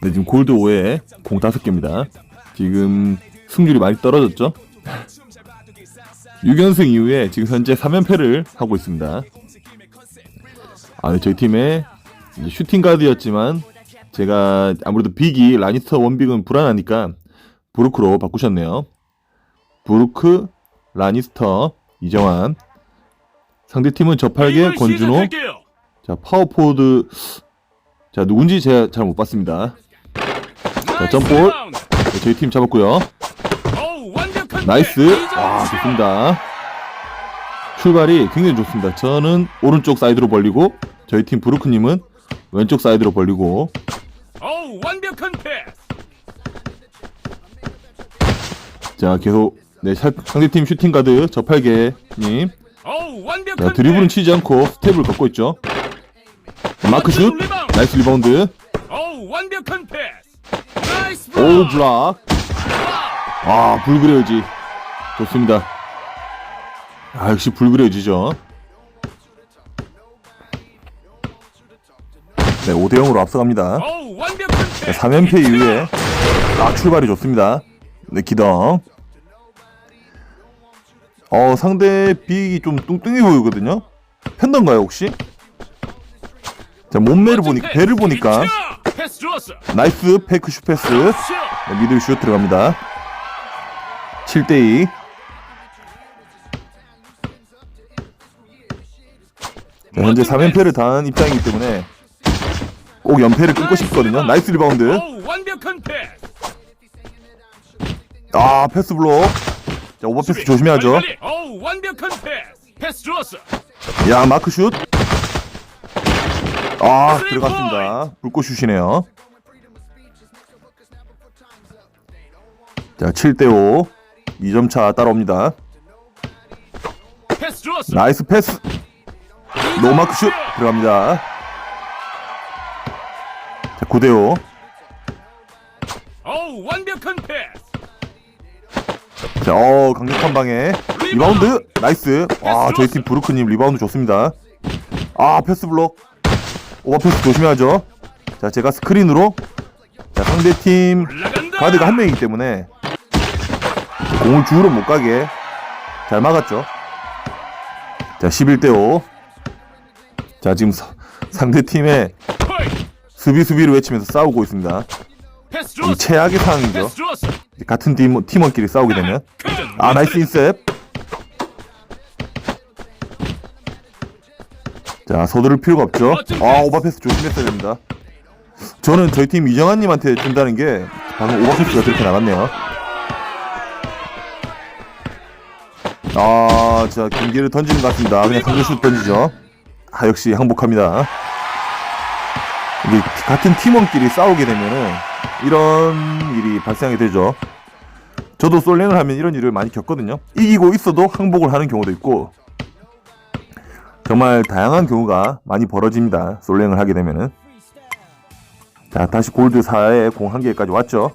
네, 지금 골드 5에 공 5개입니다. 지금 승률이 많이 떨어졌죠? 6연승 이후에 지금 현재 3연패를 하고 있습니다. 아, 네, 저희 팀의 슈팅 가드였지만 제가 아무래도 빅이 라니스터 원빅은 불안하니까 브루크로 바꾸셨네요. 브루크, 라니스터, 이정환. 상대 팀은 저팔계, 권준호, 자 파워포드. 자 누군지 제가 잘 못 봤습니다. 자 점볼. 네, 저희 팀 잡았고요. 나이스. 아 좋습니다. 출발이 굉장히 좋습니다. 저는 오른쪽 사이드로 벌리고 저희 팀 브루크님은 왼쪽 사이드로 벌리고. 자 계속 네 사- 상대팀 슈팅 가드 저팔계님 자, 드리블은 치지 않고 스텝을 걷고 있죠. 마크 슛 나이스 리바운드 완벽한 패스. 오. 블락 아 불그레어지 좋습니다. 아 역시 불그레어지죠. 네 5대 0으로 앞서갑니다. 패스. 3연패 이후에 아 출발이 좋습니다. 네 기동. 어 상대 빅이 좀 뚱뚱해 보이거든요. 팬던가요 혹시? 자 몸매를 보니까 배를 보니까 패스 좋았어. 나이스 페이크 슈 패스 네, 미들 슛 들어갑니다. 7대2 자, 현재 3연패를 당한 입장이기 때문에 꼭 연패를 끊고 싶거든요. 나이스 리바운드. 완벽한 패스. 아 패스 블록 자 오버 패스 조심해야죠 빨리, 빨리. 어우 완벽한 패스. 패스 좋았어. 야 마크 슛 아 들어갔습니다. 불꽃 슛이네요. 자 7대5 2점 차 따라옵니다. 패스 좋았어. 나이스 패스. 노마크 슛. 들어갑니다. 자 9대5 어우 완벽한 패스. 자, 어, 강력한 방에 리바운드. 나이스. 와, 저희 팀 브루크님 리바운드 좋습니다. 아, 패스 블록. 오버 패스 조심해야죠. 자, 제가 스크린으로 자 상대 팀 올라간다. 가드가 한 명이기 때문에 공을 주우러 못 가게 잘 막았죠. 자, 11대 5. 자, 지금 사- 상대 팀의 허이. 수비 수비를 외치면서 싸우고 있습니다. 이. 최악의 상황이죠. 같은 팀 팀원끼리 싸우게 되면 아, 나이스 인셉. 자, 서두를 필요가 없죠. 아, 오버패스 조심했어야 됩니다. 저는 저희 팀 이정환님한테 준다는 게 방금 오버패스가 그렇게 나갔네요. 아, 자, 경기를 던지는 것 같습니다. 그냥 상대슛 던지죠. 아, 역시 항복합니다. 이게 같은 팀원끼리 싸우게 되면은 이런 일이 발생하게 되죠. 저도 솔랭을 하면 이런 일을 많이 겪거든요. 이기고 있어도 항복을 하는 경우도 있고 정말 다양한 경우가 많이 벌어집니다. 솔랭을 하게 되면은 자 다시 골드 4에 공 한 개까지 왔죠.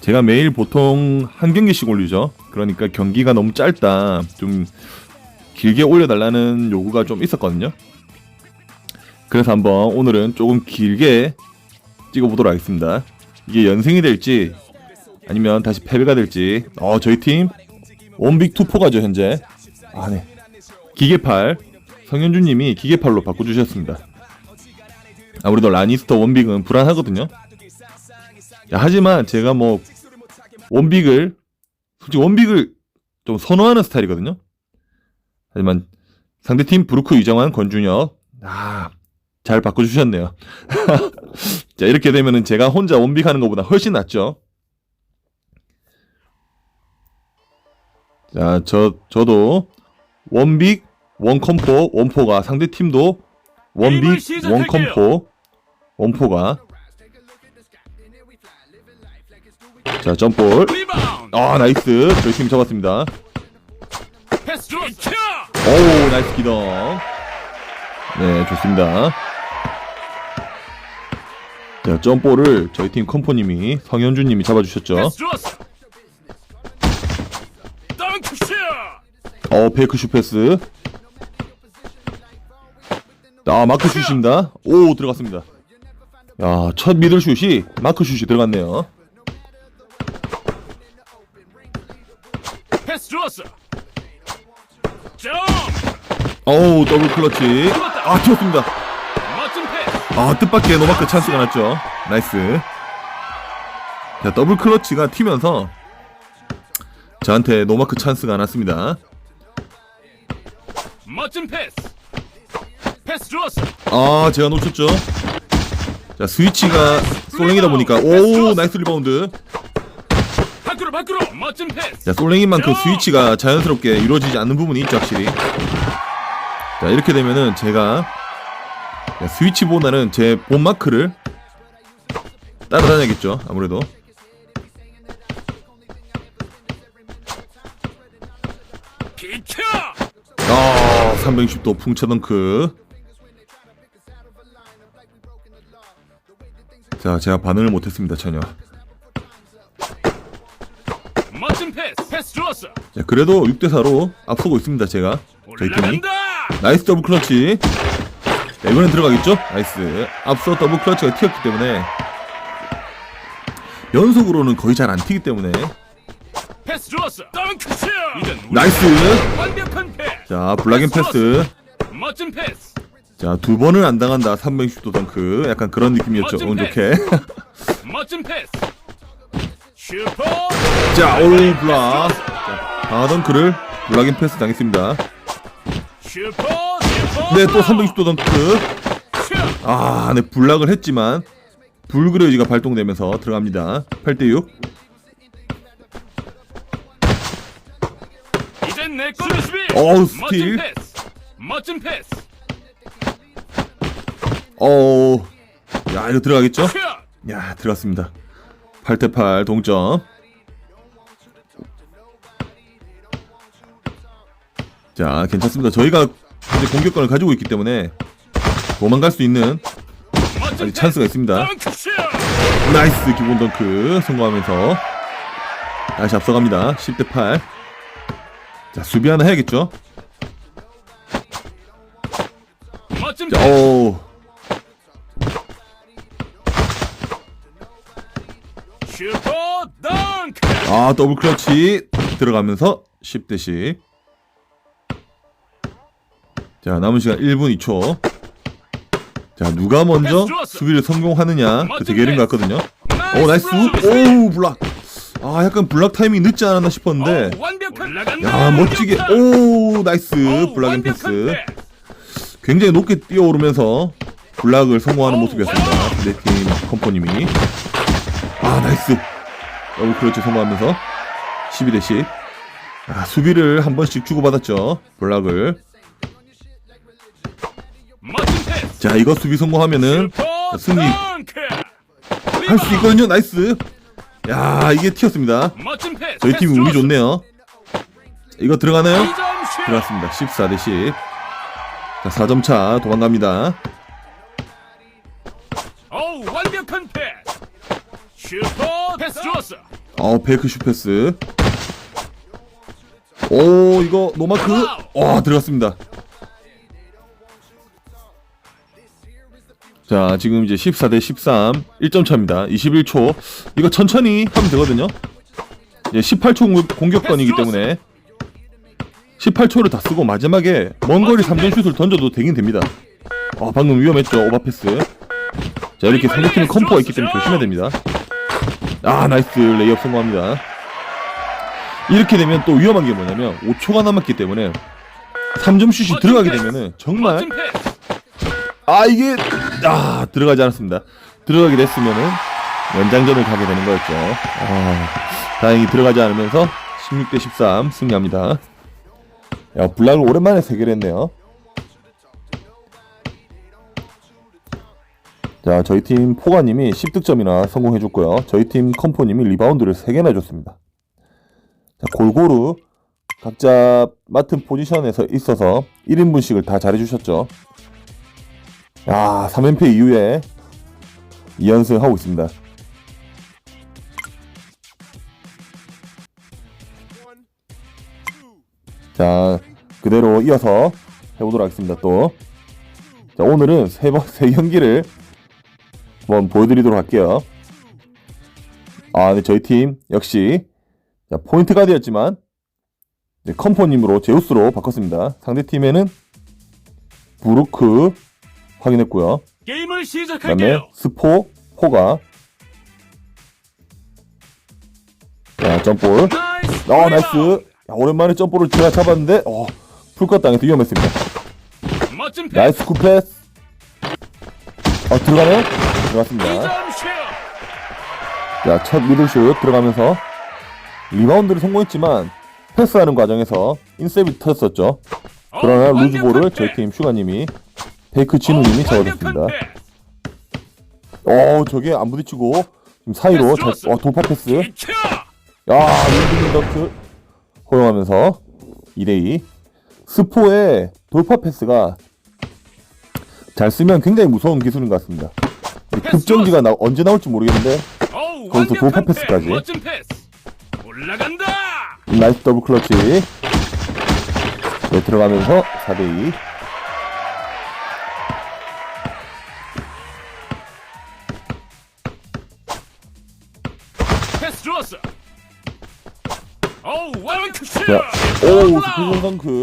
제가 매일 보통 한 경기씩 올리죠. 그러니까 경기가 너무 짧다. 좀 길게 올려달라는 요구가 좀 있었거든요. 그래서 한번 오늘은 조금 길게 찍어보도록 하겠습니다. 이게 연승이 될지 아니면 다시 패배가 될지. 어 저희 팀 원빅 투포가죠 현재. 아 네. 기계팔 성현주님이 기계팔로 바꿔주셨습니다. 아무래도 라니스터 원빅은 불안하거든요. 야, 하지만 제가 뭐 원빅을 솔직히 원빅을 좀 선호하는 스타일이거든요. 하지만 상대팀 브루크 이정환 권준혁 아 잘 바꿔주셨네요. 자 이렇게 되면은 제가 혼자 원빅 하는 것보다 훨씬 낫죠. 자, 저 저도 원빅, 원컴포, 원포가 상대 팀도 원빅. 원컴포, 원포가 자, 점볼. 아, 나이스. 저희 팀 잡았습니다. 오, 나이스 기동. 네, 좋습니다. 자, 점볼을 저희 팀 컴포님이 성현주님이 잡아주셨죠. 어, 페이크 슈 패스. 아, 마크 슛입니다. 오, 들어갔습니다. 야, 첫 미들 슛이 마크 슛이 들어갔네요. 패스 좋았어. 점. 어우, 더블 클러치. 아, 튀었습니다. 멋진 패스. 아, 뜻밖의 노마크 찬스가 났죠. 나이스. 자, 더블 클러치가 튀면서 저한테 노마크 찬스가 났습니다. 멋진 패스. 패스 좋았어. 아, 제가 놓쳤죠. 자, 스위치가 솔랭이다 보니까 오, 나이스 리바운드. 밖으로 밖으로. 멋진 패스. 자, 솔랭인 만큼 스위치가 자연스럽게 이루어지지 않는 부분이 있죠, 확실히. 자, 이렇게 되면은 제가 자, 스위치보다는 제 본 마크를 따라다녀야겠죠, 아무래도. 비켜. 아, 360도 풍차 덩크. 자, 제가 반응을 못했습니다, 전혀. 멋진 패스. 패스 좋았어. 자, 그래도 6대4로 앞서고 있습니다, 제가. 저희 팀이. 나이스 더블 클러치. 자, 이번엔 들어가겠죠? 나이스. 앞서 더블 클러치가 튀었기 때문에 연속으로는 거의 잘 안 튀기 때문에 패스 좋았어. 덩크슛. 이젠 우리 나이스. 완벽한 패스. 자, 블락인 패스. 멋진 패스. 자, 두 번을 안 당한다. 360도 덩크. 약간 그런 느낌이었죠. 멋진 운 좋게. 멋진 패스. 슈퍼. 자. 자, 방어 덩크를 블락인 패스 당했습니다. 슈퍼. 네, 또 360도 덩크. 슛. 아, 네, 블락을 했지만 불그레이지가 발동되면서 들어갑니다. 8대 6. 이젠 내 거를 수비. 어우, 멋진 스틸. 패스. 멋진 패스. 어, 야, 이거 들어가겠죠? 슛. 야, 들어갔습니다. 8대8 동점. 자, 괜찮습니다. 저희가 이제 공격권을 가지고 있기 때문에 도망갈 수 있는 아직 찬스가 있습니다. 나이스 기본 덩크 성공하면서 다시 앞서갑니다. 10대8. 자, 수비 하나 해야겠죠? 자, 패 아, 더블 클러치 들어가면서 10대10. 자, 남은 시간 1분 2초. 자, 누가 먼저. 수비를 성공하느냐 그 대결인 것. 같거든요. 오, 나이스. 오, 블락. 아, 약간 블락 타이밍이 늦지 않았나 싶었는데. 야, 멋지게. 오, 나이스. 어, 블락인 완벽한 패스. 굉장히 높게 뛰어오르면서 블락을 성공하는 오, 모습이었습니다. 내팀 컴퍼님이. 아, 나이스. 더블 클러치 성공하면서 12대 10. 아, 수비를 한 번씩 주고받았죠. 블락을. 자, 이거 수비 성공하면은 승리. 할 수 있거든요. 나이스. 야, 이게 튀었습니다. 저희 팀이 운이. 좋네요. 이거 들어가나요? 들어갔습니다. 14대 10. 자, 4점 차 도망갑니다. 슈퍼 패스 좋았어. 어, 베이크 슈 패스. 오, 이거 노마크. 와, 들어갔습니다. 자, 지금 이제 14 대 13. 1점 차입니다. 21초. 이거 천천히 하면 되거든요. 이제 18초 공격권이기 때문에 18초를 다 쓰고 마지막에 먼 거리 3점 슛을 던져도 되긴 됩니다. 아, 방금 위험했죠. 오버패스. 자, 이렇게 상대팀의 컴포가 있기 때문에 조심해야 됩니다. 아 나이스 레이업 성공합니다. 이렇게 되면 또 위험한 게 뭐냐면 5초가 남았기 때문에 3점 슛이 들어가게 되면은 정말. 아 이게 아 들어가지 않았습니다. 들어가게 됐으면은 연장전을 가게 되는 거였죠. 아 다행히 들어가지 않으면서 16대 13 승리합니다. 야 블락을 오랜만에 해결했네요 자 저희 팀 포가님이 10득점이나 성공해줬고요. 저희 팀 컴포님이 리바운드를 3개나 해줬습니다. 자, 골고루 각자 맡은 포지션에서 있어서 1인분씩을 다 잘해주셨죠. 야 3연패 이후에 2연승 하고 있습니다. 자 그대로 이어서 해보도록 하겠습니다 또. 자, 오늘은 세, 번, 세 경기를 한번 보여드리도록 할게요. 아, 네, 저희 팀 역시 자, 포인트 가드였지만 네, 컴포님으로 제우스로 바꿨습니다. 상대 팀에는 브루크 확인했고요. 게임을 그다음에 시작할게요. 스포, 포가 자, 점볼. 나이스. 아, 나이스. 야, 오랜만에 점볼을 제가 잡았는데 어, 풀컷 당해서 위험했습니다. 멋진 패스. 나이스 쿠패스. 어, 들어가네요? 들어갔습니다. 2점 슛. 자, 첫 미들슛 들어가면서 리바운드를 성공했지만 패스하는 과정에서 인셉이 터졌었죠. 그러나 어, 루즈볼을 저희. 팀 슈가님이 페이크 진우님이 어, 잡아줬습니다. 어, 저게 안 부딪히고 지금 사이로 잘. 어, 돌파 패스. 야, 윈딩 덩크 허용하면서 2대2 스포의 돌파 패스가 잘 쓰면 굉장히 무서운 기술인 것 같습니다. 이 급정지가 나, 언제 나올지 모르겠는데 거기서 돌파 패스까지. 올라간다. 나이스 더블 클러치 네, 들어가면서 4대2 패스 좋았어. 어우, 완벽한 슛. 자, 오, 올라오. 스피드 덩크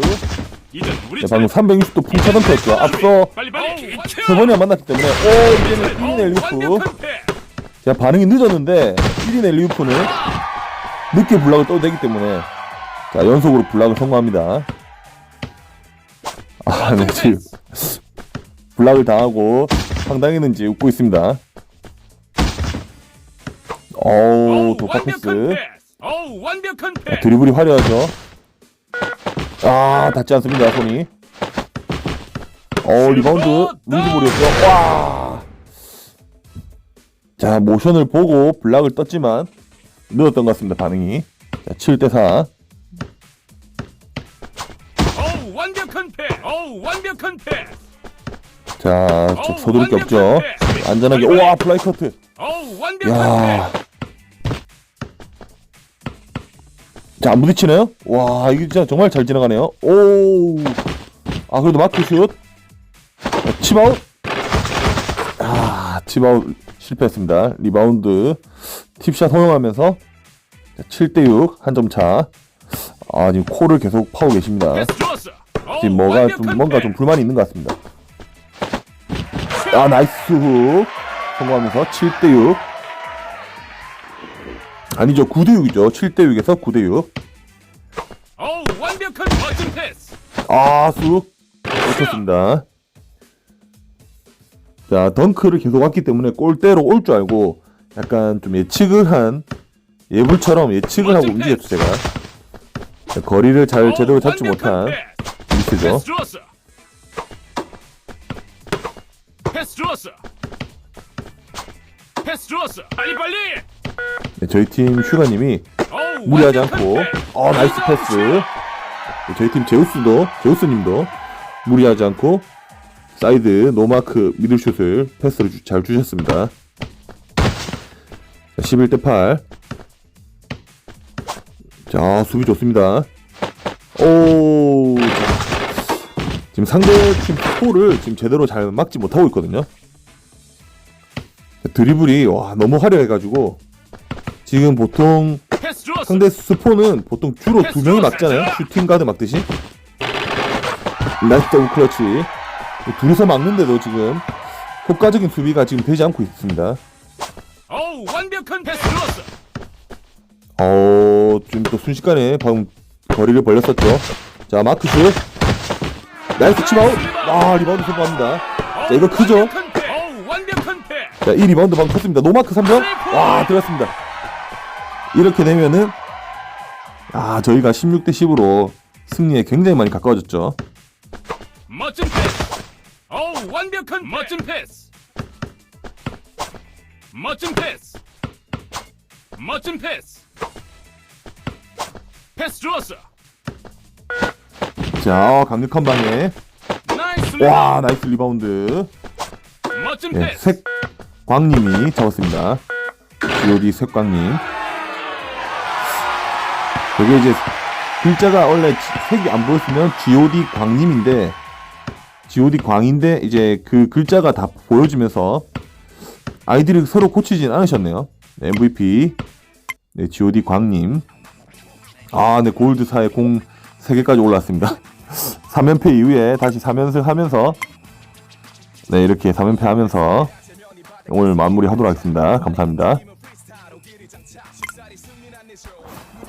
우리 네, 방금 360도 풍차 덩크였죠. 앞서 빨리 빨리. 세 번이나 만났기 때문에 오, 이제는 1인 엘리우프 완벽한 패스. 제가 반응이 늦었는데 1인 엘리우프는 늦게 블락을 떠도 되기 때문에 자 연속으로 블락을 성공합니다. 아, 네 지금 블락을 당하고 황당했는지 웃고 있습니다. 어우 패스 자, 패스. 드리블이 화려하죠. 아 닿지 않습니다 손이. 어 리바운드 루즈볼이었죠. 와. 자 모션을 보고 블락을 떴지만 늦었던 것 같습니다 반응이. 자 7대 4. 어우, 완벽한 패스. 어우, 완벽한. 자 어우, 서두를 게 없죠. 안전하게 우와 플라이 커트. 어우, 완벽한 야. 자, 안 부딪히네요? 와, 이게 진짜 정말 잘 지나가네요. 오. 아, 그래도 마크 슛. 자, 칩아웃. 아, 칩아웃 실패했습니다. 리바운드. 팁샷 허용하면서 7대6, 한 점 차. 아, 지금 코를 계속 파고 계십니다. 지금 뭐가 좀, 뭔가 좀. 불만이 있는 것 같습니다. 아, 나이스 훅. 성공하면서 7대6. 아니죠, 9대6이죠. 7대6에서 9대6. 어우, 완벽한 멋진 패스. 아, 쑥. 놓쳤습니다. 자, 덩크를 계속 왔기 때문에 골대로 올 줄 알고 약간 좀 예측을 한 예불처럼 예측을 하고 움직였죠, 제가. 자, 거리를 잘 제대로 잡지 못한. 미스죠. 패스 좋았어. 패스 좋았어. 빨리 빨리. 네, 저희 팀 슈가님이 무리하지 않고. 어 나이스 패스 네, 저희 팀 제우스도 제우스님도 무리하지 않고 사이드 노마크 미들슛을 패스를 주- 잘 주셨습니다 자, 11대 8 자, 수비 좋습니다. 오, 자, 지금 상대 팀 스포를 지금 제대로 잘 막지 못하고 있거든요. 드리블이 와 너무 화려해가지고 지금 보통. 상대 스포는 보통 주로 두 명이 막잖아요. 슈팅 가드 막듯이. 라이트 더블 클러치. 둘이서 막는데도 지금 효과적인 수비가 지금 되지 않고 있습니다. 어우, 완벽한 패스. 어, 지금 또 순식간에 방금 거리를 벌렸었죠. 자, 마크슛. 나이스 치마웃. 아, 리바운드 성공합니다. 자, 이거 크죠? 자, 이 리바운드 방금 컸습니다. 노마크 3점. 와, 들어갔습니다. 이렇게 되면은, 아, 저희가 16대 10으로 승리에 굉장히 많이 가까워졌죠. 멋진 패스. 어우, 완벽한 멋진 패스. 멋진 패스. 멋진 패스. 패스 좋았어. 자, 어, 강력한 방에. 나이스. 와, 나이스 리바운드. 멋진 네, 패스. 색광님이 잡았습니다. GOD 색광님. 여기 이제 글자가 원래 지- 색이 안 보였으면 GOD 광님인데 GOD 광인데 이제 그 글자가 다 보여지면서 아이디를 서로 고치진 않으셨네요. 네, MVP 네, G.O.D 광님 아, 네 골드 4에 공 3개까지 올랐습니다. 3연패 이후에 다시 3연승 하면서 네 이렇게 3연패 하면서 오늘 마무리 하도록 하겠습니다. 감사합니다.